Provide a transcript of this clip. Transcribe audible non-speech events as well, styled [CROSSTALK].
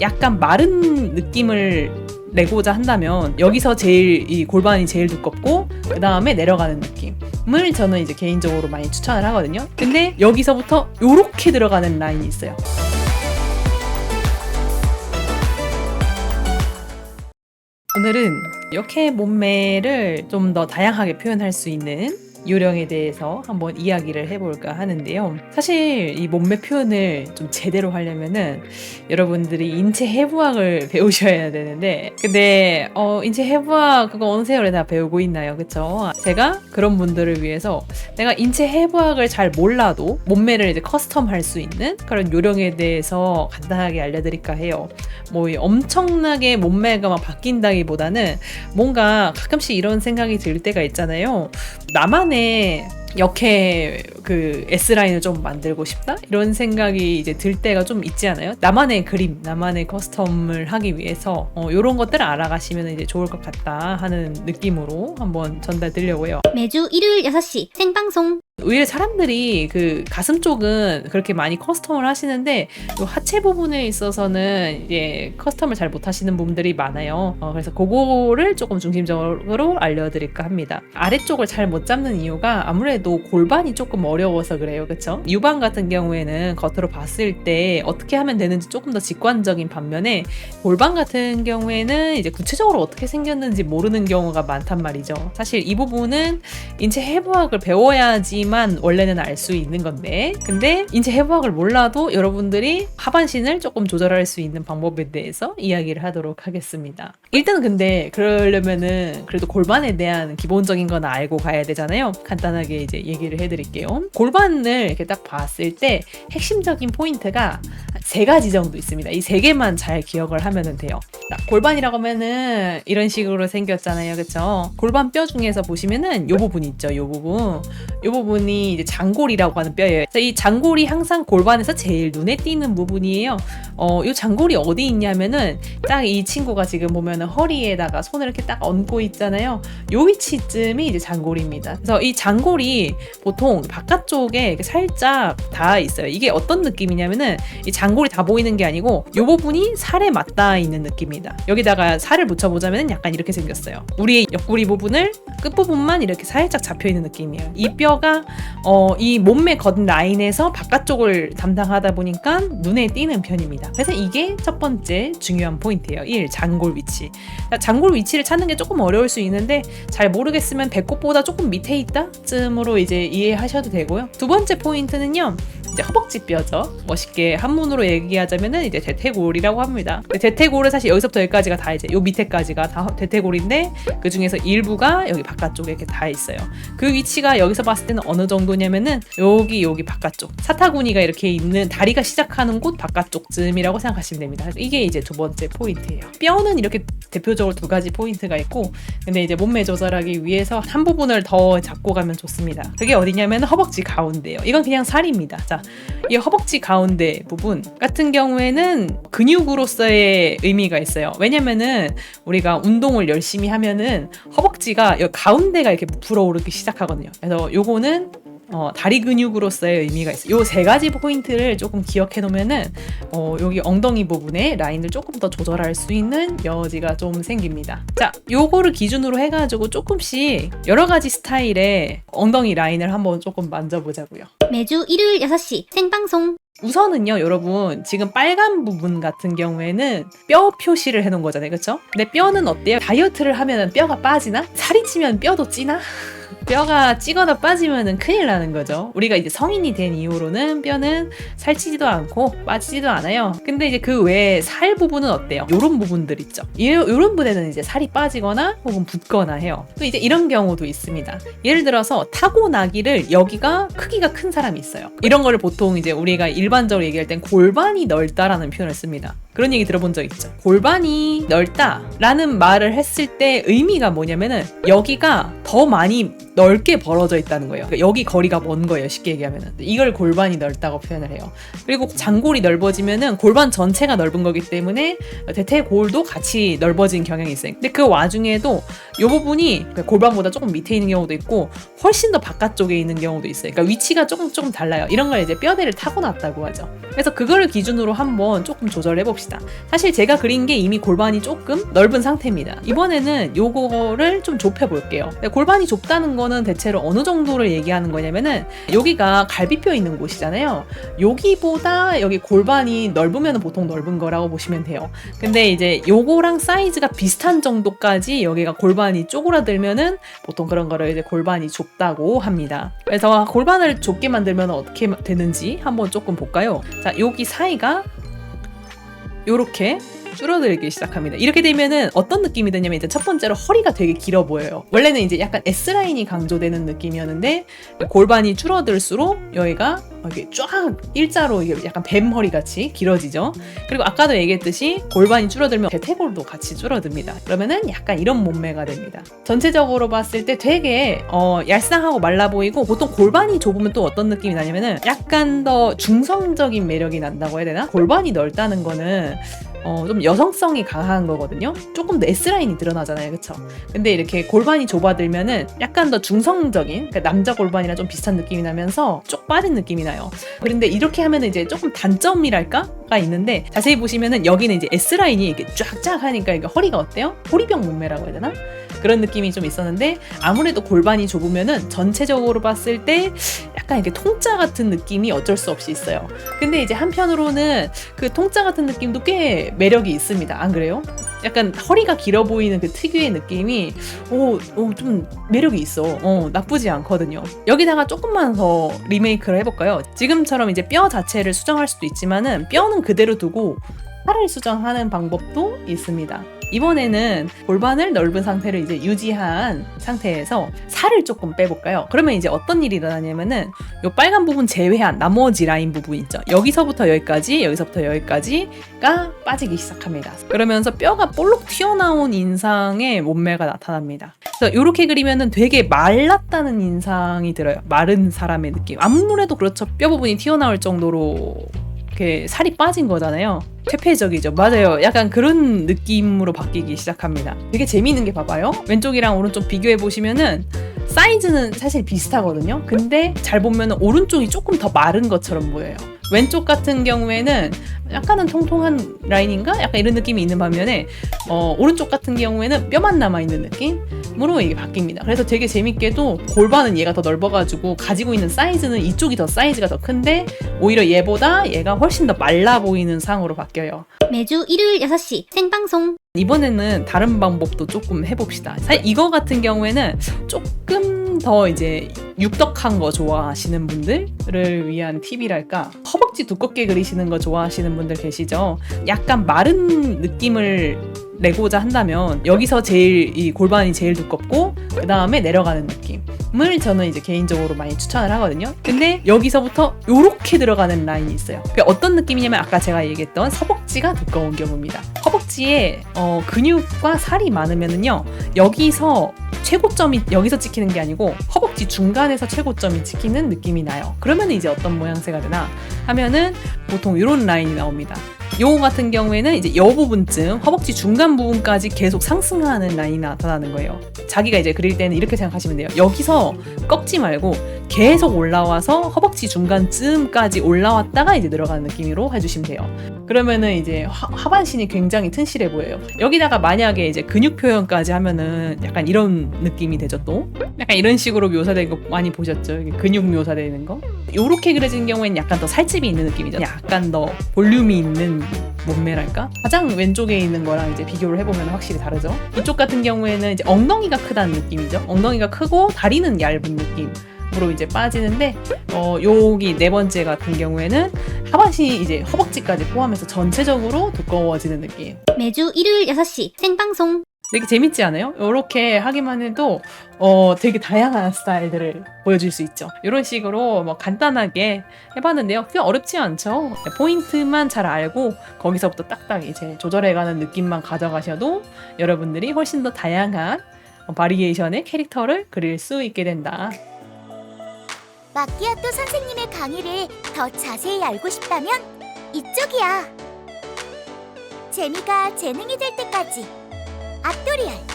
약간 마른 느낌을 내고자 한다면 여기서 제일 이 골반이 제일 두껍고 그 다음에 내려가는 느낌을 저는 이제 개인적으로 많이 추천을 하거든요. 근데 여기서부터 요렇게 들어가는 라인이 있어요. 오늘은 이렇게 몸매를 좀 더 다양하게 표현할 수 있는 요령에 대해서 한번 이야기를 해볼까 하는데요. 사실 이 몸매 표현을 좀 제대로 하려면은 여러분들이 인체 해부학을 [LAUGHS] 배우셔야 되는데, 근데 어, 인체 해부학 그거 어느 세월에 다 배우고 있나요, 그쵸? 제가 그런 분들을 위해서 내가 인체 해부학을 잘 몰라도 몸매를 이제 커스텀할 수 있는 그런 요령에 대해서 간단하게 알려드릴까 해요. 뭐 엄청나게 몸매가 막 바뀐다기보다는 뭔가 가끔씩 이런 생각이 들 때가 있잖아요. 나만의 역해 그 S라인을 좀 만들고 싶다? 이런 생각이 이제 들 때가 좀 있지 않아요? 나만의 그림, 나만의 커스텀을 하기 위해서 어, 이런 것들을 알아가시면 이제 좋을 것 같다 하는 느낌으로 한번 전달 드리려고요. 매주 일요일 6시 생방송 의외로 사람들이 그 가슴 쪽은 그렇게 많이 커스텀을 하시는데 요 하체 부분에 있어서는 이제 커스텀을 잘 못하시는 분들이 많아요. 어, 그래서 그거를 조금 중심적으로 알려드릴까 합니다. 아래쪽을 잘 못 잡는 이유가 아무래도 골반이 조금 어려워서 그래요, 그렇죠? 유방 같은 경우에는 겉으로 봤을 때 어떻게 하면 되는지 조금 더 직관적인 반면에 골반 같은 경우에는 이제 구체적으로 어떻게 생겼는지 모르는 경우가 많단 말이죠. 사실 이 부분은 인체 해부학을 배워야지 만 원래는 알 수 있는 건데 근데 인체 해부학을 몰라도 여러분들이 하반신을 조금 조절할 수 있는 방법에 대해서 이야기를 하도록 하겠습니다. 일단 근데 그러려면은 그래도 골반에 대한 기본적인 건 알고 가야 되잖아요. 간단하게 이제 얘기를 해드릴게요. 골반을 이렇게 딱 봤을 때 핵심적인 포인트가 세 가지 정도 있습니다. 이 세 개만 잘 기억을 하면 돼요. 자, 골반이라고 하면은 이런 식으로 생겼잖아요. 그쵸? 골반 뼈 중에서 보시면은 요 부분 있죠. 요 부분. 요 부분 이 이제 장골이라고 하는 뼈예요. 이 장골이 항상 골반에서 제일 눈에 띄는 부분이에요. 어, 요 장골이 어디 있냐면은 딱 이 친구가 지금 보면은 허리에다가 손을 이렇게 딱 얹고 있잖아요. 요 위치쯤이 이제 장골입니다. 그래서 이 장골이 보통 바깥쪽에 살짝 닿아 있어요. 이게 어떤 느낌이냐면은 이 장골이 다 보이는 게 아니고 요 부분이 살에 맞닿아 있는 느낌입니다. 여기다가 살을 붙여보자면 약간 이렇게 생겼어요. 우리 옆구리 부분을 끝부분만 이렇게 살짝 잡혀 있는 느낌이에요. 이 뼈가 어, 이 몸매 겉 라인에서 바깥쪽을 담당하다 보니까 눈에 띄는 편입니다. 그래서 이게 첫 번째 중요한 포인트예요. 1. 장골 위치. 자, 장골 위치를 찾는 게 조금 어려울 수 있는데 잘 모르겠으면 배꼽보다 조금 밑에 있다? 쯤으로 이제 이해하셔도 되고요. 두 번째 포인트는요. 이제 허벅지 뼈죠. 멋있게 한문으로 얘기하자면은 이제 대퇴골이라고 합니다. 대퇴골은 사실 여기서부터 여기까지가 다 이제 요 밑에까지가 다 대퇴골인데 그 중에서 일부가 여기 바깥쪽에 이렇게 다 있어요. 그 위치가 여기서 봤을 때는 어느 정도냐면은 여기 여기 바깥쪽 사타구니가 이렇게 있는 다리가 시작하는 곳 바깥쪽쯤이라고 생각하시면 됩니다. 이게 이제 두 번째 포인트예요. 뼈는 이렇게 대표적으로 두 가지 포인트가 있고 근데 이제 몸매 조절하기 위해서 한 부분을 더 잡고 가면 좋습니다. 그게 어디냐면 허벅지 가운데요. 이건 그냥 살입니다. 자, 이 허벅지 가운데 부분 같은 경우에는 근육으로서의 의미가 있어요. 왜냐면은 우리가 운동을 열심히 하면은 허벅지가 이 가운데가 이렇게 불어오르기 시작하거든요. 그래서 요거는 어, 다리 근육으로서의 의미가 있어요. 요세 가지 포인트를 조금 기억해 놓으면은 어, 여기 엉덩이 부분에 라인을 조금 더 조절할 수 있는 여지가 좀 생깁니다. 자, 요거를 기준으로 해가지고 조금씩 여러 가지 스타일의 엉덩이 라인을 한번 조금 만져보자고요. 매주 일요일 6시 생방송 우선은요, 여러분, 지금 빨간 부분 같은 경우에는 뼈 표시를 해놓은 거잖아요. 그쵸? 근데 뼈는 어때요? 다이어트를 하면 뼈가 빠지나? 살이 찌면 뼈도 찌나? 뼈가 찌거나 빠지면은 큰일 나는 거죠. 우리가 이제 성인이 된 이후로는 뼈는 살찌지도 않고 빠지지도 않아요. 근데 이제 그 외에 살 부분은 어때요? 요런 부분들 있죠. 이- 요런 부분에는 이제 살이 빠지거나 혹은 붓거나 해요. 또 이제 이런 경우도 있습니다. 예를 들어서 타고나기를 여기가 크기가 큰 사람이 있어요. 이런 거를 보통 이제 우리가 일반적으로 얘기할 땐 골반이 넓다라는 표현을 씁니다. 그런 얘기 들어본 적 있죠. 골반이 넓다라는 말을 했을 때 의미가 뭐냐면은 여기가 더 많이 넓게 벌어져 있다는 거예요. 그러니까 여기 거리가 먼 거예요. 쉽게 얘기하면은 이걸 골반이 넓다고 표현을 해요. 그리고 장골이 넓어지면은 골반 전체가 넓은 거기 때문에 대퇴골도 같이 넓어진 경향이 있어요. 근데 그 와중에도 이 부분이 골반보다 조금 밑에 있는 경우도 있고 훨씬 더 바깥쪽에 있는 경우도 있어요. 그러니까 위치가 조금 조금 달라요. 이런 걸 이제 뼈대를 타고났다고 하죠. 그래서 그거를 기준으로 한번 조금 조절해 봅시다. 봅시다. 사실 제가 그린 게 이미 골반이 조금 넓은 상태입니다. 이번에는 요거를 좀 좁혀 볼게요. 골반이 좁다는 거는 대체로 어느 정도를 얘기하는 거냐면은 여기가 갈비뼈 있는 곳이잖아요. 여기보다 여기 골반이 넓으면 보통 넓은 거라고 보시면 돼요. 근데 이제 요거랑 사이즈가 비슷한 정도까지 여기가 골반이 쪼그라들면은 보통 그런 거를 이제 골반이 좁다고 합니다. 그래서 골반을 좁게 만들면 어떻게 되는지 한번 조금 볼까요? 자, 여기 사이가 요렇게 줄어들기 시작합니다. 이렇게 되면은 어떤 느낌이 드냐면 이제 첫 번째로 허리가 되게 길어 보여요. 원래는 이제 약간 S 라인이 강조되는 느낌이었는데 골반이 줄어들수록 여기가 이게 쫙 일자로 이게 약간 뱀 허리 같이 길어지죠. 그리고 아까도 얘기했듯이 골반이 줄어들면 대퇴골도 같이 줄어듭니다. 그러면은 약간 이런 몸매가 됩니다. 전체적으로 봤을 때 되게 어, 얄쌍하고 말라 보이고 보통 골반이 좁으면 또 어떤 느낌이 나냐면은 약간 더 중성적인 매력이 난다고 해야 되나? 골반이 넓다는 거는 어, 좀 여성성이 강한 거거든요. 조금 더 S라인이 드러나잖아요. 그쵸? 근데 이렇게 골반이 좁아들면은 약간 더 중성적인, 그러니까 남자 골반이랑 좀 비슷한 느낌이 나면서 쪽 빠진 느낌이 나요. 그런데 이렇게 하면은 이제 조금 단점이랄까?가 있는데 자세히 보시면은 여기는 이제 S라인이 이렇게 쫙쫙 하니까 이게 허리가 어때요? 호리병 몸매라고 해야 되나? 그런 느낌이 좀 있었는데 아무래도 골반이 좁으면은 전체적으로 봤을 때 약간 이렇게 통짜 같은 느낌이 어쩔 수 없이 있어요. 근데 이제 한편으로는 그 통짜 같은 느낌도 꽤 매력이 있습니다. 안 그래요? 약간 허리가 길어 보이는 그 특유의 느낌이 오, 오, 좀 매력이 있어. 어, 나쁘지 않거든요. 여기다가 조금만 더 리메이크를 해볼까요? 지금처럼 이제 뼈 자체를 수정할 수도 있지만은 뼈는 그대로 두고 살을 수정하는 방법도 있습니다. 이번에는 골반을 넓은 상태를 이제 유지한 상태에서 살을 조금 빼볼까요? 그러면 이제 어떤 일이 일어나냐면은 요 빨간 부분 제외한 나머지 라인 부분 있죠. 여기서부터 여기까지, 여기서부터 여기까지가 빠지기 시작합니다. 그러면서 뼈가 볼록 튀어나온 인상의 몸매가 나타납니다. 그래서 이렇게 그리면은 되게 말랐다는 인상이 들어요. 마른 사람의 느낌. 아무래도 그렇죠. 뼈 부분이 튀어나올 정도로 이렇게 살이 빠진 거잖아요. 퇴폐적이죠. 맞아요. 약간 그런 느낌으로 바뀌기 시작합니다. 되게 재미있는 게 봐봐요. 왼쪽이랑 오른쪽 비교해 보시면은 사이즈는 사실 비슷하거든요. 근데 잘 보면 오른쪽이 조금 더 마른 것처럼 보여요. 왼쪽 같은 경우에는 약간은 통통한 라인인가? 약간 이런 느낌이 있는 반면에 어, 오른쪽 같은 경우에는 뼈만 남아 있는 느낌으로 이게 바뀝니다. 그래서 되게 재밌게도 골반은 얘가 더 넓어가지고 가지고 있는 사이즈는 이쪽이 더 사이즈가 더 큰데 오히려 얘보다 얘가 훨씬 더 말라 보이는 상으로 바뀌어요. 매주 일요일 6시 생방송. 이번에는 다른 방법도 조금 해봅시다. 사실 이거 같은 경우에는 조금 더 이제 육덕한 거 좋아하시는 분들을 위한 팁이랄까 허벅지 두껍게 그리시는 거 좋아하시는 분들 계시죠? 약간 마른 느낌을 내고자 한다면 여기서 제일 이 골반이 제일 두껍고 그 다음에 내려가는 느낌을 저는 이제 개인적으로 많이 추천을 하거든요. 근데 여기서부터 요렇게 들어가는 라인이 있어요. 그게 어떤 느낌이냐면 아까 제가 얘기했던 허벅지가 두꺼운 경우입니다. 허벅지에 어, 근육과 살이 많으면은요 여기서 최고점이 여기서 찍히는 게 아니고 허벅지 중간에서 최고점이 찍히는 느낌이 나요. 그러면 이제 어떤 모양새가 되나 하면은 보통 이런 라인이 나옵니다. 요거 같은 경우에는 이제 여 부분쯤 허벅지 중간 부분까지 계속 상승하는 라인이 나타나는 거예요. 자기가 이제 그릴 때는 이렇게 생각하시면 돼요. 여기서 꺾지 말고 계속 올라와서 허벅지 중간쯤까지 올라왔다가 이제 들어가는 느낌으로 해주시면 돼요. 그러면은 이제 하, 하반신이 굉장히 튼실해 보여요. 여기다가 만약에 이제 근육 표현까지 하면은 약간 이런 느낌이 되죠 또. 약간 이런 식으로 묘사된 거 많이 보셨죠? 근육 묘사되는 거. 요렇게 그려진 경우에는 약간 더 살집이 있는 느낌이죠. 약간 더 볼륨이 있는 몸매랄까? 가장 왼쪽에 있는 거랑 이제 비교를 해보면 확실히 다르죠. 이쪽 같은 경우에는 이제 엉덩이가 크다는 느낌이죠. 엉덩이가 크고 다리는 얇은 느낌. 으로 이제 빠지는데 어 여기 네 번째 같은 경우에는 하반신이 이제 허벅지까지 포함해서 전체적으로 두꺼워지는 느낌. 매주 일요일 6시 생방송. 되게 재밌지 않아요? 이렇게 하기만 해도 어 되게 다양한 스타일들을 보여줄 수 있죠. 이런 식으로 뭐 간단하게 해봤는데요. 그게 어렵지 않죠. 포인트만 잘 알고 거기서부터 딱딱 이제 조절해가는 느낌만 가져가셔도 여러분들이 훨씬 더 다양한 바리에이션의 캐릭터를 그릴 수 있게 된다. 마키아토 선생님의 강의를 더 자세히 알고 싶다면 이쪽이야. 재미가 재능이 될 때까지 앞도리알